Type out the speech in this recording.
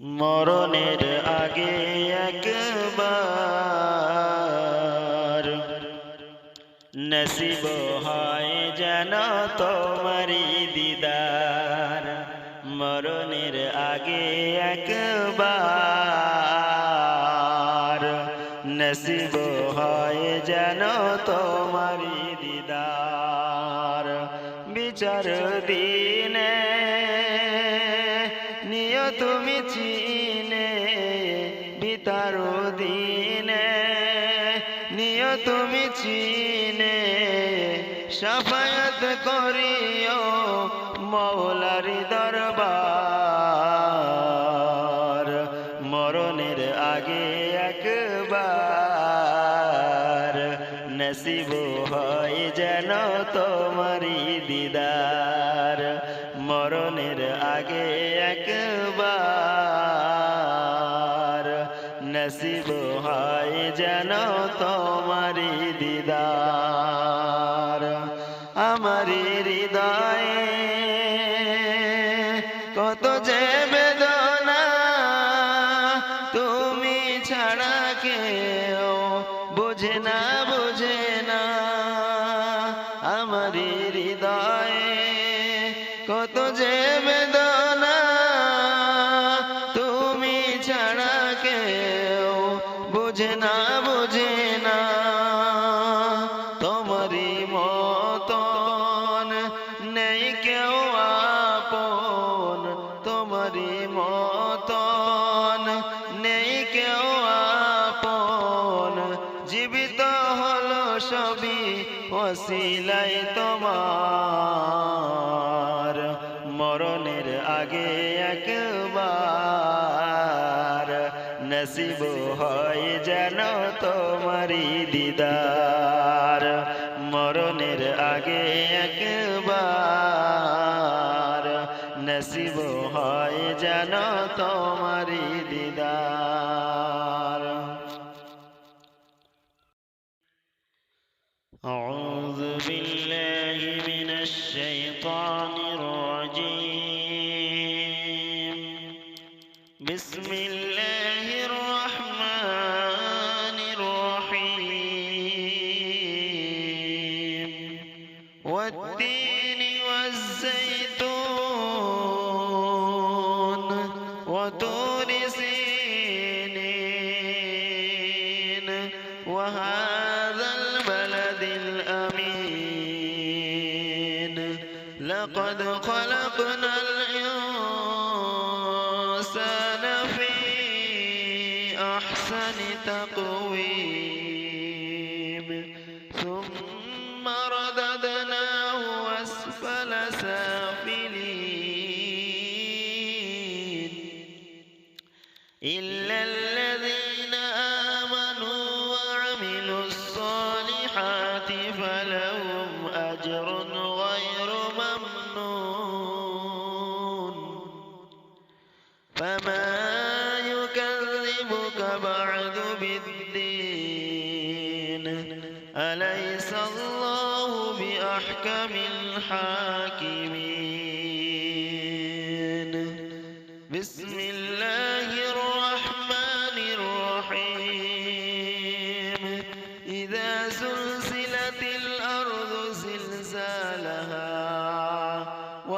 মরণের আগে একবার নসিব হয় যেন তোমারি দিদার। মরণের আগে একবার নসিব হয় যেন তোমারি দিদার। বিচার দিনে তুমি চিনে, বিতার দিনে। নিয় তুমি চিনে, সাফায়াত করিও মৌলারি দরবার। মরণের আগে একবার নসিব হয় যেন তোমারি দিদার। মরণের আগে একবার নসিব হয় যেন তোমারি দিদার। আমার হৃদয়ে কত যে বেদনা তুমি ছাড়া কেউ বুঝে না বুঝে না। বুঝে না বুঝে না তোমারই মতন। নেই কেউ আপন, তোমারই মতন। নেই কেউ আপন, জীবিত হলো সবই ওসিলাই তোমার। মরণের আগে একবার নসিব হয় যেন তোমারি দিদার মরণের আগে একবার নসিব হয় যেন তোমারি দিদার أعوذ بالله من الشيطان الرجيم بسم الله وهذا البلد الأمين. لقد خلقنا الإنسان في أحسن تقويم. ثم رددناه أسفل سافلين. إلا فلهم أجر غير ممنون. فما يكذبك بعد بالدين. أليس الله بأحكم الحاكمين؟